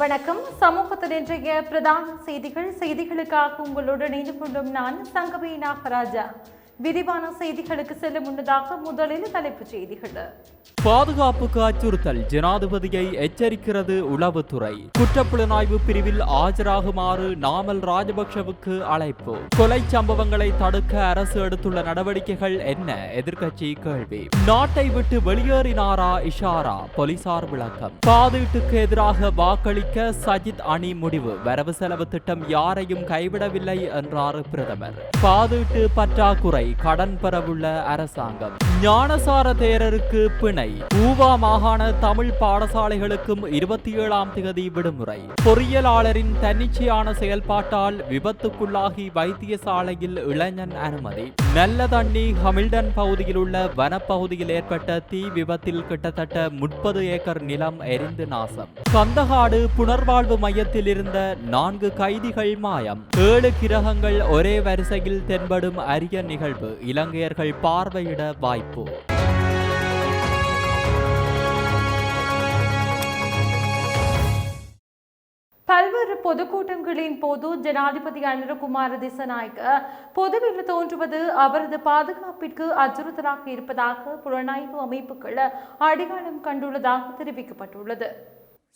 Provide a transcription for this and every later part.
வணக்கம். சமூகத்தில் இன்றைய பிரதான செய்திகள் செய்திகளுக்காக உங்களோடு இணைந்து கொண்டும் நான் சங்கவி நாகராஜா. விரிவான செய்திகளுக்கு செல்ல முன்னதாக முதலில் தலைப்புச் செய்திகள். பாதுகாப்புக்கு அச்சுறுத்தல் ஜனாதிபதியை எச்சரிக்கிறது உளவுத்துறை. குற்றப்புலனாய்வு பிரிவில் ஆஜராகுமாறு நாமல் ராஜபக்ஷவுக்கு அழைப்பு. கொலை சம்பவங்களை தடுக்க அரசு எடுத்துள்ள நடவடிக்கைகள் என்ன? எதிர்க்கட்சி கேள்வி. நாட்டை விட்டு வெளியேறினாரா இஷாரா? போலீசார் விளக்கம். பாதீட்டுக்கு எதிராக வாக்களிக்க சஜித் அணி முடிவு. வரவு செலவு திட்டம் யாரையும் கைவிடவில்லை என்றார் பிரதமர். பாதீட்டு பற்றாக்குறை. கடன் பெறவுள்ள அரசாங்கம். ஞானசார தேரருக்கு பிணை. ஊவா மாகாண தமிழ் பாடசாலைகளுக்கும் இருபத்தி ஏழாம் தேதி விடுமுறை. பொறியியலாளரின் தன்னிச்சையான செயல்பாட்டால் விபத்துக்குள்ளாகி வைத்தியசாலையில் இளைஞன் அனுமதி. நல்ல தண்ணி ஹமில்டன் பகுதியில் உள்ள வனப்பகுதியில் ஏற்பட்ட தீ விபத்தில் கிட்டத்தட்ட முப்பது ஏக்கர் நிலம் எரிந்து நாசம். கந்தகாடு புனர்வாழ்வு மையத்தில் இருந்த நான்கு கைதிகள் மாயம். ஏழு கிரகங்கள் ஒரே வரிசையில் தென்படும் அரிய நிகழ்வு. இலங்கையர்கள் பார்வையிட வாய்ப்பு. பொதுக்கூட்டங்களின் போது ஜனாதிபதி அனிரகுமார திசநாயக்க பொதுவில் தோன்றுவது அவரது பாதுகாப்பிற்கு அச்சுறுத்தலாக இருப்பதாக புலனாய்வு அமைப்புகள் அடையாளம் கண்டுள்ளதாக தெரிவிக்கப்பட்டுள்ளது.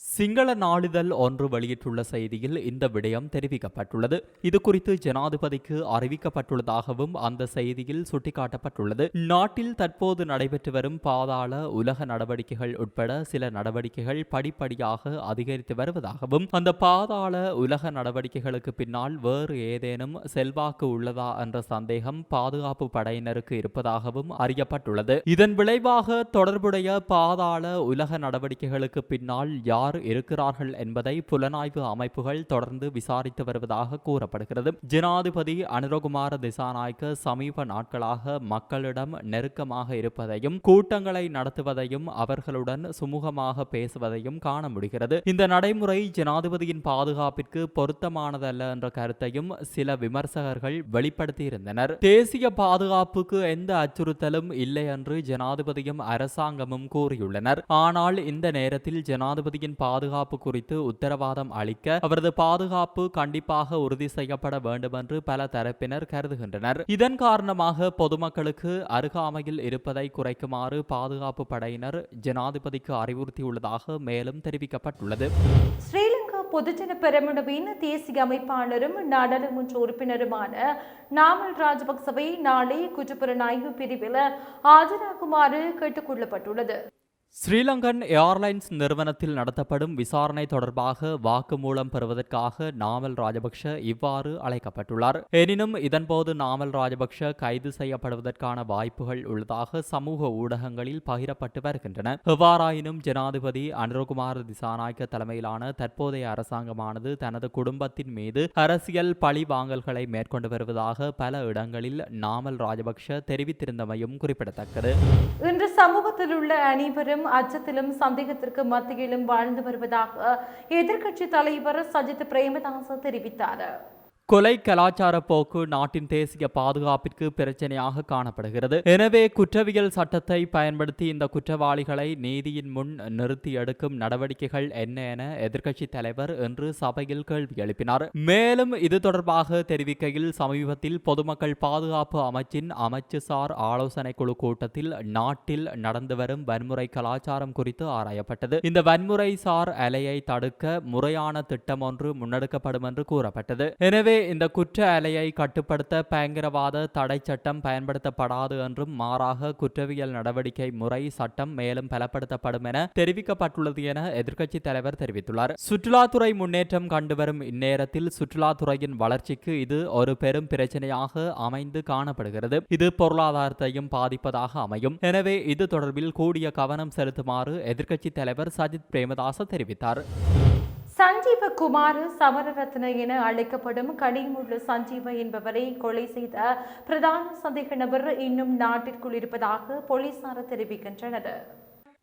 சிங்கள நாளிதழ் ஒன்று வெளியிட்டுள்ள செய்தியில் இந்த விடயம் தெரிவிக்கப்பட்டுள்ளது. இது குறித்து ஜனாதிபதிக்கு அறிவிக்கப்பட்டுள்ளதாகவும் அந்த செய்தியில் சுட்டிக்காட்டப்பட்டுள்ளது. நாட்டில் தற்போது நடைபெற்று வரும் பாதாள உலக நடவடிக்கைகள் உட்பட சில நடவடிக்கைகள் படிப்படியாக அதிகரித்து வருவதாகவும் அந்த பாதாள உலக நடவடிக்கைகளுக்கு பின்னால் வேறு ஏதேனும் செல்வாக்கு உள்ளதா என்ற சந்தேகம் பாதுகாப்பு படையினருக்கு இருப்பதாகவும் அறியப்பட்டுள்ளது. இதன் விளைவாக தொடர்புடைய பாதாள உலக நடவடிக்கைகளுக்கு பின்னால் யார் இருக்கிறார்கள் என்பதை புலனாய்வு அமைப்புகள் தொடர்ந்து விசாரித்து வருவதாக கூறப்படுகிறது. ஜனாதிபதி அனுரகுமார திசாநாயக்க சமீப நாட்களாக மக்களிடம் நெருக்கமாக இருப்பதையும் கூட்டங்களை நடத்துவதையும் அவர்களுடன் சுமூகமாக பேசுவதையும் காண முடிகிறது. இந்த நடைமுறை ஜனாதிபதியின் பாதுகாப்பிற்கு பொருத்தமானதல்ல என்ற கருத்தையும் சில விமர்சகர்கள் வெளிப்படுத்தியிருந்தனர். தேசிய பாதுகாப்புக்கு எந்த அச்சுறுத்தலும் இல்லை என்று ஜனாதிபதியும் அரசாங்கமும் கூறியுள்ளனர். ஆனால் இந்த நேரத்தில் ஜனாதிபதியின் பாதுகாப்பு குறித்து உத்தரவாதம் அளிக்க அவரது பாதுகாப்பு கண்டிப்பாக உறுதி செய்யப்பட வேண்டும் என்று பல தரப்பினர் கருதுகின்றனர். இதன் காரணமாக பொதுமக்களுக்கு அருகாமையில் இருப்பதை குறைக்குமாறு பாதுகாப்பு படையினர் ஜனாதிபதிக்கு அறிவுறுத்தியுள்ளதாக மேலும் தெரிவிக்கப்பட்டுள்ளது. ஸ்ரீலங்கா பொதுஜன பெரமுனவின் தேசிய அமைப்பாளரும் நாடாளுமன்ற உறுப்பினருமான நாமல் ராஜபக்சவை நாளை குற்றப்புலனாய்வு பிரிவில் ஆஜராகுமாறு கேட்டுக் கொள்ளப்பட்டுள்ளது. ஸ்ரீலங்கன் ஏர்லைன்ஸ் நிறுவனத்தில் நடத்தப்படும் விசாரணை தொடர்பாக வாக்குமூலம் பெறுவதற்காக நாமல் ராஜபக்ஷ இவ்வாறு அழைக்கப்பட்டுள்ளார். எனினும் இதன்போது நாமல் ராஜபக்ஷ கைது செய்யப்படுவதற்கான வாய்ப்புகள் உள்ளதாக சமூக ஊடகங்களில் பகிரப்பட்டு வருகின்றன. எவ்வாறாயினும் ஜனாதிபதி அனுரகுமார் திசாநாயக்க தலைமையிலான தற்போதைய அரசாங்கமானது தனது குடும்பத்தின் மீது அரசியல் பழி வாங்கல்களை மேற்கொண்டு வருவதாக பல இடங்களில் நாமல் ராஜபக்ஷ தெரிவித்திருந்தமையும் குறிப்பிடத்தக்கது. இன்று சமூகத்தில் உள்ள அனைவரும் அச்சத்திலும் சந்தேகத்திற்கு மத்தியிலும் வாழ்ந்து வருவதாக எதிர்க்கட்சி தலைவர் சஜித் பிரேமதாச தெரிவித்தார். கொலை கலாச்சார போக்கு நாட்டின் தேசிய பாதுகாப்பிற்கு பிரச்சனையாக காணப்படுகிறது. எனவே குற்றவியல் சட்டத்தை பயன்படுத்தி இந்த குற்றவாளிகளை நீதியின் முன் நிறுத்தி எடுக்கும் நடவடிக்கைகள் என்ன என எதிர்க்கட்சி தலைவர் இன்று சபையில் கேள்வி எழுப்பினார். மேலும் இது தொடர்பாக தெரிவிக்கையில் சமீபத்தில் பொதுமக்கள் பாதுகாப்பு அமைச்சின் அமைச்சுசார் ஆலோசனை குழு கூட்டத்தில் நாட்டில் நடந்து வரும் வன்முறை கலாச்சாரம் குறித்து ஆராயப்பட்டது. இந்த வன்முறை சார் அலையை தடுக்க முறையான திட்டம் ஒன்று முன்னெடுக்கப்படும் என்று கூறப்பட்டது. எனவே இந்த குற்ற அலையை கட்டுப்படுத்த பயங்கரவாத தடை சட்டம் பயன்படுத்தப்படாது என்றும் மாறாக குற்றவியல் நடவடிக்கை முறை சட்டம் மேலும் பலப்படுத்தப்படும் என தெரிவிக்கப்பட்டுள்ளது என எதிர்க்கட்சி தலைவர் தெரிவித்துள்ளார். சுற்றுலாத்துறை முன்னேற்றம் கண்டுவரும் இந்நேரத்தில் சுற்றுலாத்துறையின் வளர்ச்சிக்கு இது ஒரு பெரும் பிரச்சனையாக அமைந்து காணப்படுகிறது. இது பொருளாதாரத்தையும் பாதிப்பதாக அமையும். எனவே இது தொடர்பில் கூடிய கவனம் செலுத்துமாறு எதிர்க்கட்சி தலைவர் சஜித் பிரேமதாச தெரிவித்தார். சஞ்சீவ குமார் சமரரத்ன என அழைக்கப்படும் கனிமுள்ள சஞ்சீவ என்பவரை கொலை செய்த பிரதான சந்தேக நபர் இன்னும் நாட்டிற்குள் இருப்பதாக போலீசார் தெரிவிக்கின்றனர்.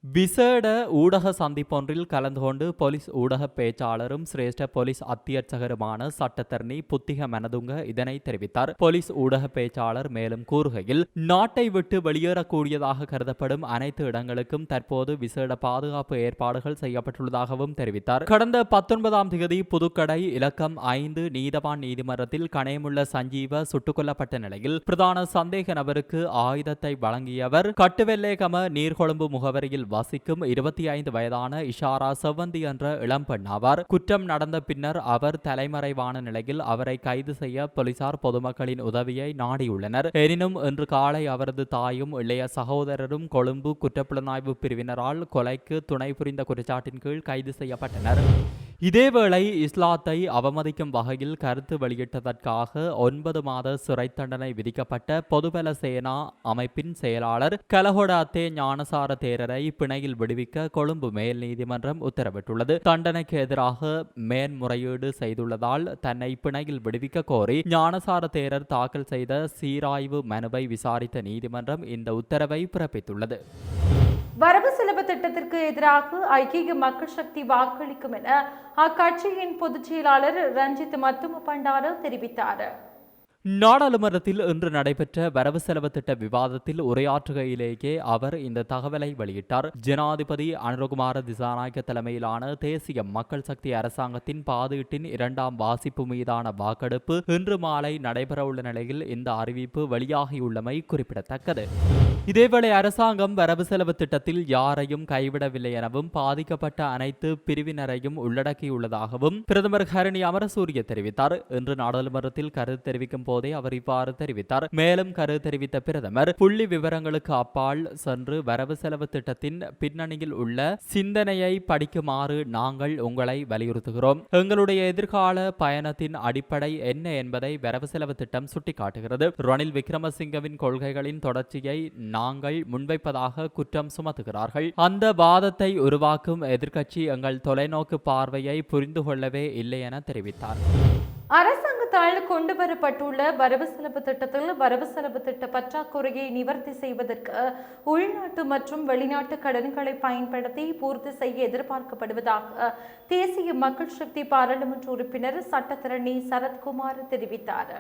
விசேட ஊடக சந்திப்பொன்றில் கலந்து கொண்டு போலீஸ் ஊடக பேச்சாளரும் சிரேஷ்ட போலீஸ் அத்தியட்சகருமான சட்டத்தரணி புத்திக மனதுங்க இதனை தெரிவித்தார். போலீஸ் ஊடக பேச்சாளர் மேலும் கூறுகையில் நாட்டை விட்டு வெளியேறக்கூடியதாக கருதப்படும் அனைத்து இடங்களுக்கும் தற்போது விசேட பாதுகாப்பு ஏற்பாடுகள் செய்யப்பட்டுள்ளதாகவும் தெரிவித்தார். கடந்த பத்தொன்பதாம் தேதி புதுக்கடை இலக்கம் ஐந்து நீதவான் நீதிமன்றத்தில் கணையமுள்ள சஞ்சீவ சுட்டுக் கொல்லப்பட்ட நிலையில் பிரதான சந்தேக நபருக்கு ஆயுதத்தை வழங்கியவர் கட்டுவெல்லேகம நீர்கொழும்பு முகவரியில் வசிக்கும் இருபத்தி ஐந்து வயதான இஷாரா செவ்வந்தி என்ற இளம்பெண் ஆவார். குற்றம் நடந்த பின்னர் அவர் தலைமறைவான நிலையில் அவரை கைது செய்ய போலீசார் பொதுமக்களின் உதவியை நாடியுள்ளனர். எனினும் இன்று காலை அவரது தாயும் இளைய சகோதரரும் கொழும்பு குற்றப்புலனாய்வு பிரிவினரால் கொலைக்கு துணை புரிந்த குற்றச்சாட்டின் கீழ் கைது செய்யப்பட்டனர். இதேவேளை இஸ்லாத்தை அவமதிக்கும் வகையில் கருத்து வெளியிட்டதற்காக ஒன்பது மாத சிறை தண்டனை விதிக்கப்பட்ட பொதுபல சேனா அமைப்பின் செயலாளர் கலஹொடாத்தே ஞானசார தேரரை பிணையில் விடுவிக்க கொழும்பு மேல் நீதிமன்றம் உத்தரவிட்டுள்ளது. தண்டனைக்கு எதிராக மேன்முறையீடு செய்துள்ளதால் தன்னை பிணையில் விடுவிக்க கோரி ஞானசார தேரர் தாக்கல் செய்த சீராய்வு மனுவை விசாரித்த நீதிமன்றம் இந்த உத்தரவை பிறப்பித்துள்ளது. வரவு செலவு திட்டத்திற்கு எதிராக ஐக்கிய மக்கள் சக்தி வாக்களிக்கும் என அக்கட்சியின் பொதுச் செயலாளர் ரஞ்சித் மத்தும பண்டார தெரிவித்தார். நாடாளுமன்றத்தில் இன்று நடைபெற்ற வரவு செலவு திட்ட விவாதத்தில் உரையாற்றுகையிலேயே அவர் இந்த தகவலை வெளியிட்டார். ஜனாதிபதி அனுரகுமார திசாநாயக்க தலைமையிலான தேசிய மக்கள் சக்தி அரசாங்கத்தின் பாதீட்டின் இரண்டாம் வாசிப்பு மீதான வாக்கெடுப்பு இன்று மாலை நடைபெறவுள்ள நிலையில் இந்த அறிவிப்பு வெளியாகியுள்ளமை குறிப்பிடத்தக்கது. இதேவேளை அரசாங்கம் வரவு செலவு திட்டத்தில் யாரையும் கைவிடவில்லை எனவும் பாதிக்கப்பட்ட அனைத்து பிரிவினரையும் உள்ளடக்கியுள்ளதாகவும் பிரதமர் ஹரணி அமரசூரிய தெரிவித்தார். இன்று நாடாளுமன்றத்தில் கருத்து தெரிவிக்கும் போதே அவர் இவ்வாறு தெரிவித்தார். மேலும் கருத்து தெரிவித்த பிரதமர் புள்ளி விவரங்களுக்கு அப்பால் சென்று வரவு செலவு திட்டத்தின் பின்னணியில் உள்ள சிந்தனையை படிக்குமாறு நாங்கள் உங்களை வலியுறுத்துகிறோம். எங்களுடைய எதிர்கால பயணத்தின் அடிப்படை என்ன என்பதை வரவு செலவு திட்டம் சுட்டிக்காட்டுகிறது. ரணில் விக்ரமசிங்கவின் கொள்கைகளின் தொடர்ச்சியை நாங்கள் முன்வைப்பதாக குற்றம் சுமத்துகிறார்கள். அந்த வாதத்தை உருவாக்கும் எதிர்க்கட்சி எங்கள் தொலைநோக்கு பார்வையை புரிந்து கொள்ளவே இல்லை என தெரிவித்தார். அரசாங்கத்தால் கொண்டு வரப்பட்டுள்ள வரவு செலவு திட்டத்தில் வரவு செலவு திட்ட பற்றாக்குறையை நிவர்த்தி செய்வதற்கு உள்நாட்டு மற்றும் வெளிநாட்டு கடன்களை பயன்படுத்தி பூர்த்தி செய்ய எதிர்பார்க்கப்படுவதாக தேசிய மக்கள் சக்தி பாராளுமன்ற உறுப்பினர் சட்டத்தரணி சரத்குமார் தெரிவித்தார்.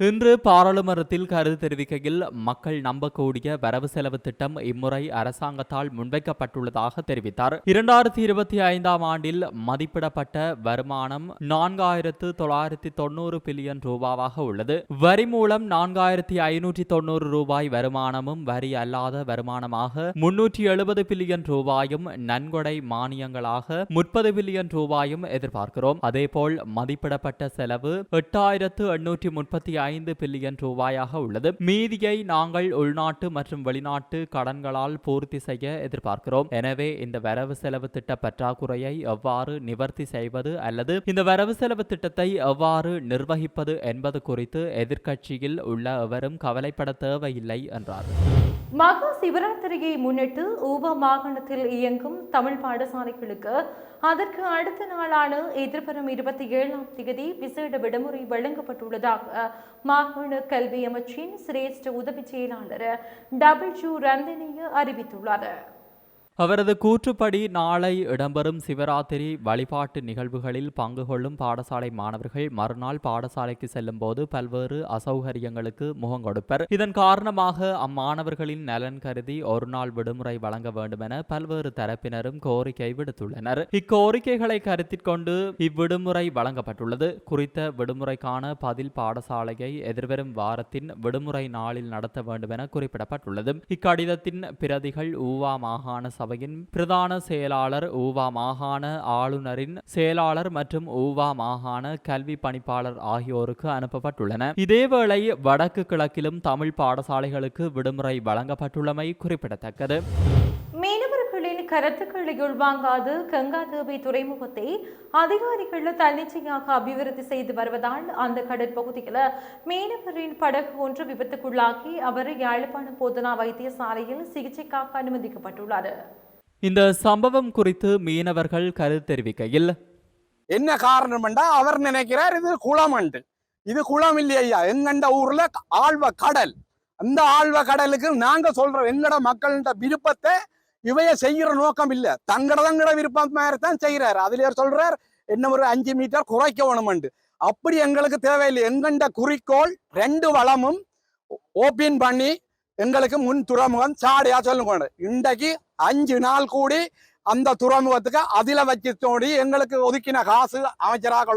இன்று பாராளுமன்றத்தில் கருத்து தெரிவிக்கையில் மக்கள் நம்பக்கூடிய வரவு செலவு திட்டம் இம்முறை அரசாங்கத்தால் முன்வைக்கப்பட்டுள்ளதாக தெரிவித்தார். இரண்டாயிரத்தி இருபத்தி ஐந்தாம் ஆண்டில் மதிப்பிடப்பட்ட வருமானம் நான்காயிரத்து தொள்ளாயிரத்தி தொண்ணூறு பில்லியன் ரூபாவாக உள்ளது. வரி மூலம் நான்காயிரத்தி ஐநூற்றி தொண்ணூறு ரூபாய் வருமானமும் வரி அல்லாத வருமானமாக முன்னூற்றி எழுபது பில்லியன் ரூபாயும் நன்கொடை மானியங்களாக முப்பது பில்லியன் ரூபாயும் எதிர்பார்க்கிறோம். அதேபோல் மதிப்பிடப்பட்ட செலவு எட்டாயிரத்து எண்ணூற்றி முப்பத்தி ஐந்து பில்லியன் ரூபாயாக உள்ளது. மீதியை நாங்கள் உள்நாட்டு மற்றும் வெளிநாட்டு கடன்களால் பூர்த்தி செய்ய எதிர்பார்க்கிறோம். எனவே இந்த வரவு செலவு திட்ட பற்றாக்குறையை எவ்வாறு நிவர்த்தி செய்வது அல்லது இந்த வரவு செலவு திட்டத்தை எவ்வாறு நிர்வகிப்பது என்பது குறித்து எதிர்க்கட்சியில் உள்ள எவரும் கவலைப்பட தேவையில்லை என்றார். மகா சிவராத்திரியை முன்னிட்டு ஊவா மாகாணத்தில் இயங்கும் தமிழ் பாடசாலைகளுக்கு அதற்கு அடுத்த நாளான எதிர்வரும் இருபத்தி ஏழாம் தேதி விசேட விடுமுறை வழங்கப்பட்டுள்ளதாக மாகாண கல்வி அமைச்சின் சிரேஷ்ட உதவி செயலாளர் டபிள்யூ ரந்தனிய அறிவித்துள்ளார். அவரது கூற்றுப்படி நாளை இடம்பெறும் சிவராத்திரி வழிபாட்டு நிகழ்வுகளில் பங்கு கொள்ளும் பாடசாலை மாணவர்கள் மறுநாள் பாடசாலைக்கு செல்லும் போது பல்வேறு அசௌகரியங்களுக்கு முகம் கொடுப்பர். இதன் காரணமாக அம்மாணவர்களின் நலன் கருதி ஒரு நாள் விடுமுறை வழங்க வேண்டும் என பல்வேறு தரப்பினரும் கோரிக்கை விடுத்துள்ளனர். இக்கோரிக்கைகளை கருத்தில் கொண்டு இவ்விடுமுறை வழங்கப்பட்டுள்ளது. குறித்த விடுமுறைக்கான பதில் பாடசாலையை எதிர்வரும் வாரத்தின் விடுமுறை நாளில் நடத்த வேண்டுமென குறிப்பிடப்பட்டுள்ளது. இக்கடிதத்தின் பிரதிகள் ஊவா மாகாண சபையின் பிரதான செயலாளர் ஊவா மாகாண ஆளுநரின் செயலாளர் மற்றும் ஊவா மாகாண கல்வி பணிப்பாளர் ஆகியோருக்கு அனுப்பப்பட்டுள்ளன. இதேவேளை வடக்கு கிழக்கிலும் தமிழ் பாடசாலைகளுக்கு விடுமுறை வழங்கப்பட்டுள்ளமை குறிப்பிடத்தக்கது. மீனவர்களின் கருத்துக்களை உள்வாங்காது கங்காதேவி துறைமுகத்தை அதிகாரிகள் தன்னிச்சையாக அபிவிருத்தி செய்து வருவதால் அந்த கடற்பகுதியில் மீனவரின் படகு ஒன்று விபத்துக்குள்ளாகி அவர் யாழ்ப்பாணம் போதனா வைத்தியசாலையில் சிகிச்சைக்காக அனுமதிக்கப்பட்டுள்ளார் இந்த சம்பவம் குறித்து மீனவர்கள் கருத்து தெரிவிக்கையில் என்ன காரணம்டா அவர் நினைக்கிறார் இது குளம்ண்டு இது குளம் இல்லையா எங்கண்ட ஊர்ல ஆழ்வ கடல்? அந்த ஆழ்வ கடலுக்கு நாங்க சொல்றோம் எங்கட மக்கள்கிட்ட விருப்பத்தை இவைய செய்யற நோக்கம் இல்ல. தங்கட தங்கட விருப்பம் மாதிரி தான் செய்யறாரு அதுல சொல்றார் என்ன ஒரு அஞ்சு மீட்டர் குறைக்க வேணுமெண்டு அப்படி எங்களுக்கு தேவையில்லை. எங்கண்ட குறிக்கோள் ரெண்டு வளமும் ஓப்பன் பண்ணி எங்களுக்கு முன் துறைமுகம் சாடியா சொல்லுங்க. இன்றைக்கு அஞ்சு நாள் கூடி அந்த துறைமுகத்துக்கு அதில் வச்சு தோண்டி எங்களுக்கு ஒதுக்கின காசு அமைச்சராக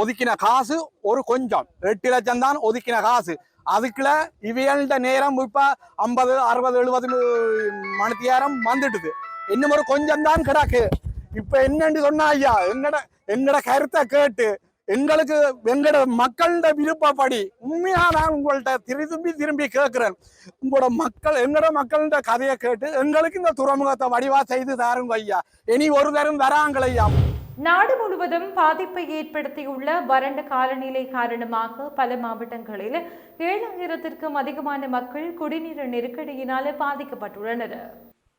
ஒதுக்கின காசு ஒரு கொஞ்சம். எட்டு லட்சம் தான் ஒதுக்கின காசு. அதுக்குள்ள இவையல்ட நேரம் இப்போ ஐம்பது அறுபது எழுபது மணித்தியாரம் வந்துட்டுது. இன்னும் ஒரு கொஞ்சம் தான் கிடக்கு. இப்போ என்னன்னு சொன்னா ஐயா எங்கட என்னோட கருத்தை கேட்டு எங்களுக்கு எங்கட மக்களோட விருப்பப்படி உண்மையா நான் உங்கள்கிட்ட திரும்பி திரும்பி கேட்கிறேன். உங்களோட மக்கள் எங்கட மக்களோட கதையை கேட்டு எங்களுக்கு இந்த துறைமுகத்தை வடிவா செய்து தாருங்க ஐயா. இனி ஒரு தரம் வராங்கள் ஐயா. நாடு முழுவதும் பாதிப்பை ஏற்படுத்தியுள்ள வறண்ட காலநிலை காரணமாக பல மாவட்டங்களில் ஏழாயிரத்திற்கும் அதிகமான மக்கள் குடிநீர் நெருக்கடியினால் பாதிக்கப்பட்டுள்ளனர்.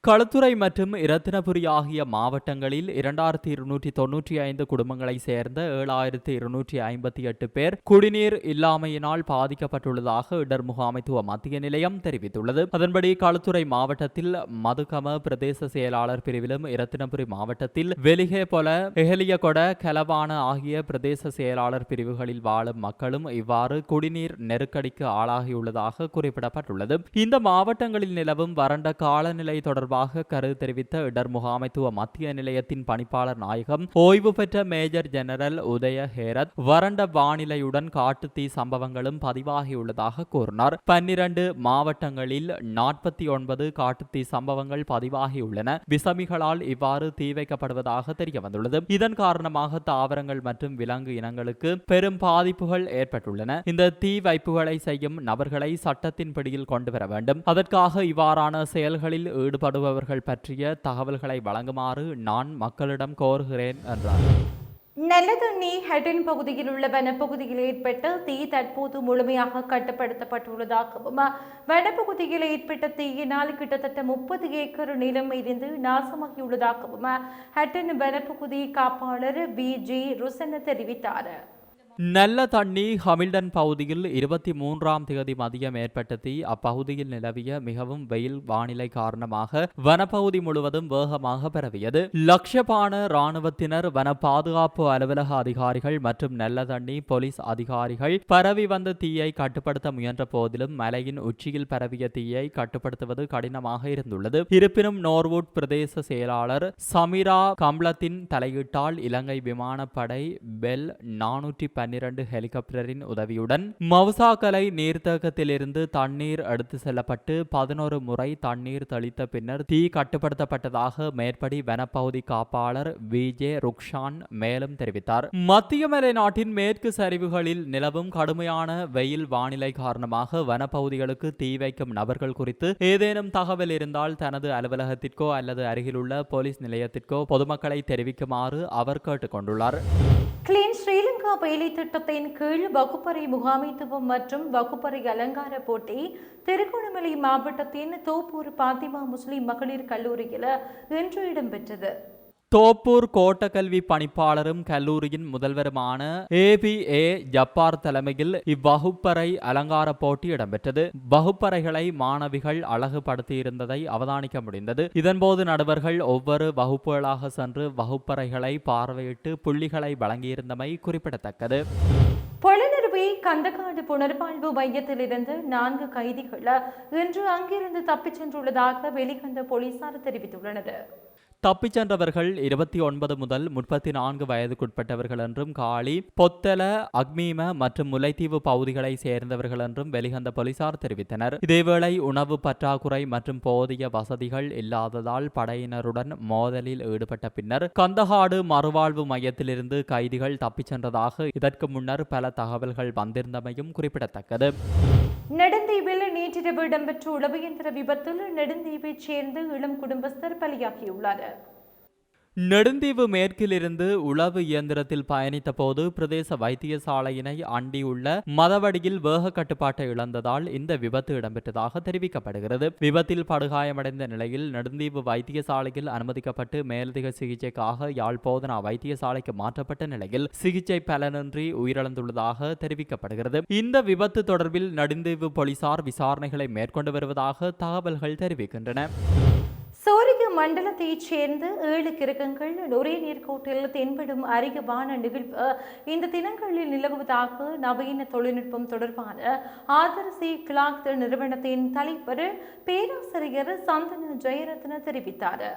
களுத்துறை மற்றும் இரத்தினபுரி ஆகிய மாவட்டங்களில் இரண்டாயிரத்தி இருநூற்றி தொன்னூற்றி ஐந்து குடும்பங்களை சேர்ந்த ஏழாயிரத்தி இருநூற்றி ஐம்பத்தி எட்டு பேர் குடிநீர் இல்லாமையினால் பாதிக்கப்பட்டுள்ளதாக இடர் முகாமைத்துவ மத்திய நிலையம் தெரிவித்துள்ளது அதன்படி களுத்துறை மாவட்டத்தில் மதுகம பிரதேச செயலாளர் பிரிவிலும் இரத்தினபுரி மாவட்டத்தில் வெலிகே போல எஹலியகொட கலவான ஆகிய பிரதேச செயலாளர் பிரிவுகளில் வாழும் மக்களும் இவ்வாறு குடிநீர் நெருக்கடிக்கு ஆளாகியுள்ளதாக குறிப்பிடப்பட்டுள்ளது இந்த மாவட்டங்களில் நிலவும் வறண்ட காலநிலை தொடர்பாக கருத்து தெரிவித்த இடர் முகாமைத்துவ மத்திய நிலையத்தின் பணிப்பாளர் நாயகம் ஓய்வு பெற்ற மேஜர் ஜெனரல் உதய ஹேரத் வறண்ட வானிலையுடன் காட்டுத்தீ சம்பவங்களும் பதிவாகியுள்ளதாக கூறினார். பன்னிரண்டு மாவட்டங்களில் நாற்பத்தி ஒன்பது காட்டுத்தீ சம்பவங்கள் பதிவாகியுள்ளன. விசமிகளால் இவ்வாறு தீ வைக்கப்படுவதாக தெரிய வந்துள்ளது இதன் காரணமாக தாவரங்கள் மற்றும் விலங்கு இனங்களுக்கு பெரும் பாதிப்புகள் ஏற்பட்டுள்ளன. இந்த தீ வைப்புகளை செய்யும் நபர்களை சட்டத்தின் பிடியில் கொண்டு வர வேண்டும். அதற்காக இவ்வாறான செயல்களில் ஈடுபடுபவர்கள் பற்றிய தகவல்களை வழங்குமாறு நான் மக்களிடம் கோருகிறேன் என்றார். நல்லதண்ணி ஹெட்டன் பகுதியில் உள்ள வனப்பகுதியில் ஏற்பட்ட தீ தற்போது முழுமையாக கட்டுப்படுத்தப்பட்டுள்ளதாகவும் வனப்பகுதியில் ஏற்பட்ட தீயினால் கிட்டத்தட்ட முப்பது ஏக்கர் நிலம் எரிந்து நாசமாகியுள்ளதாகவும் ஹெட்டன் வனப்பகுதி காப்பாளர் வி. ஜி. ருசன தெரிவித்தார். நல்ல தண்ணி ஹமில்டன் பகுதியில் இருபத்தி மூன்றாம் தேதி மதியம் ஏற்பட்ட தீ அப்பகுதியில் நிலவிய மிகவும் வெயில் வானிலை காரணமாக வனப்பகுதி முழுவதும் வேகமாக பரவியது. லட்சபான ராணுவத்தினர் வன பாதுகாப்பு அலுவலக அதிகாரிகள் மற்றும் நல்ல தண்ணி போலீஸ் அதிகாரிகள் பரவி வந்த தீயை கட்டுப்படுத்த முயன்ற போதிலும் மலையின் உச்சியில் பரவிய தீயை கட்டுப்படுத்துவது கடினமாக இருந்துள்ளது. இருப்பினும் நோர்வுட் பிரதேச செயலாளர் சமிரா கம்லத்தின் தலையீட்டால் இலங்கை விமானப்படை பெல் நானூற்றி பன்னிரண்டு ஹெலிகாப்டரின் உதவியுடன் மவுசாக்கலை நீர்த்தேக்கத்திலிருந்து தண்ணீர் எடுத்து செல்லப்பட்டு பதினோரு முறை தண்ணீர் தெளித்த பின்னர் தீ கட்டுப்படுத்தப்பட்டதாக மேற்படி வனப்பகுதி காப்பாளர் வி ஜே ருக்ஷான் மேலும் தெரிவித்தார். மத்திய மலை நாட்டின் மேற்கு சரிவுகளில் நிலவும் கடுமையான வெயில் வானிலை காரணமாக வனப்பகுதிகளுக்கு தீ வைக்கும் நபர்கள் குறித்து ஏதேனும் தகவல் இருந்தால் தனது அலுவலகத்திற்கோ அல்லது அருகிலுள்ள போலீஸ் நிலையத்திற்கோ பொதுமக்களை தெரிவிக்குமாறு அவர் கேட்டுக்கொண்டுள்ளார். கிளீன் ஸ்ரீலங்கா வேலை திட்டத்தின் கீழ் வகுப்பறை முகாமைத்துவம் மற்றும் வகுப்பறை அலங்கார போட்டி திருகோணமலை மாவட்டத்தின் தோப்பூர் பாத்திமா முஸ்லிம் மகளிர் கல்லூரியில் இன்று இடம்பெற்றது. தோப்பூர் கோட்டக்கல்வி பணிப்பாளரும் கல்லூரியின் முதல்வருமான ஏபிஏ ஜப்பார் தலைமையில் இவ்வகுப்பறை அலங்கார போட்டி இடம்பெற்றது. வகுப்பறைகளை மாணவிகள் அழகுபடுத்தியிருந்ததை அவதானிக்க முடிந்தது. இதன்போது நடுவர்கள் ஒவ்வொரு வகுப்புகளாக சென்று வகுப்பறைகளை பார்வையிட்டு புள்ளிகளை வழங்கியிருந்தமை குறிப்பிடத்தக்கது. பொலனருவி கந்தக்காடு புனர்வாழ்வு மையத்திலிருந்து நான்கு கைதிகள் இன்று அங்கிருந்து தப்பிச் சென்றுள்ளதாக வெளிவந்த போலீசார் தெரிவித்துள்ளனர். தப்பிச் சென்றவர்கள் இருபத்தி ஒன்பது முதல் முப்பத்தி நான்கு வயதுக்குட்பட்டவர்கள் என்றும் காளி பொத்தல அக்மீம மற்றும் முல்லைத்தீவு பகுதிகளை சேர்ந்தவர்கள் என்றும் வெளிவந்த போலீசார் தெரிவித்தனர். இதேவேளை உணவு பற்றாக்குறை மற்றும் போதிய வசதிகள் இல்லாததால் படையினருடன் மோதலில் ஈடுபட்ட பின்னர் கந்தகாடு மறுவாழ்வு மையத்திலிருந்து கைதிகள் தப்பிச் சென்றதாக இதற்கு முன்னர் பல தகவல்கள் வந்திருந்தமையும் குறிப்பிடத்தக்கது. நெடுந்தீவில் நேற்றிரவு இடம்பெற்ற உளவியந்திர விபத்தில் நெடுந்தீவைச் சேர்ந்த இளம் குடும்பஸ்தர் பலியாகியுள்ளார். நெடுந்தீவு மேற்கிலிருந்து உளவு இயந்திரத்தில் பயணித்த போது பிரதேச வைத்தியசாலையினை அண்டியுள்ள மதவடியில் வேக கட்டுப்பாட்டை இழந்ததால் இந்த விபத்து இடம்பெற்றதாக தெரிவிக்கப்படுகிறது. விபத்தில் படுகாயமடைந்த நிலையில் நெடுந்தீவு வைத்தியசாலையில் அனுமதிக்கப்பட்டு மேலதிக சிகிச்சைக்காக யாழ் போதனா வைத்தியசாலைக்கு மாற்றப்பட்ட நிலையில் சிகிச்சை பலனின்றி உயிரிழந்துள்ளதாக தெரிவிக்கப்படுகிறது. இந்த விபத்து தொடர்பில் நெடுந்தீவு போலீசார் விசாரணைகளை மேற்கொண்டு வருவதாக தகவல்கள் தெரிவிக்கின்றன. மண்டலத்தைச் சேர்ந்த ஏழு கிரகங்கள் ஒரே நேர்கோட்டில் தென்படும் அரியவான நிகழ்வு இந்த தினங்களில் நிலவுவதாக நவீன தொழில்நுட்பம் தொடர்பான ஆதர்சி கிளாக் நிறுவனத்தின் தலைவர் பேராசிரியர் சந்தன ஜெயரத்ன தெரிவித்தார்.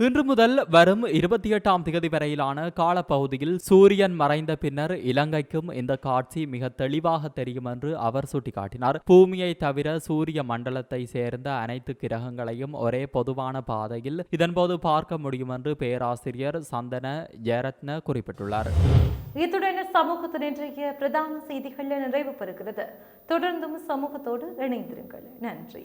இன்று முதல் வரும் இருபத்தி எட்டாம் திகதி வரையிலான காலப்பகுதியில் சூரியன் மறைந்த பின்னர் இலங்கைக்கும் இந்த காட்சி மிக தெளிவாக தெரியும் என்று அவர் சுட்டிக்காட்டினார். பூமியை தவிர சூரிய மண்டலத்தை சேர்ந்த அனைத்து கிரகங்களையும் ஒரே பொதுவான பாதையில் இதன்போது பார்க்க முடியும் என்று பேராசிரியர் சந்தன ஜெயரத்ன குறிப்பிட்டுள்ளார். இத்துடன் சமூகத்தின் இன்றைய பிரதான செய்திகள் நிறைவு பெறுகிறது. தொடர்ந்தும் சமூகத்தோடு இணைந்திருங்கள். நன்றி.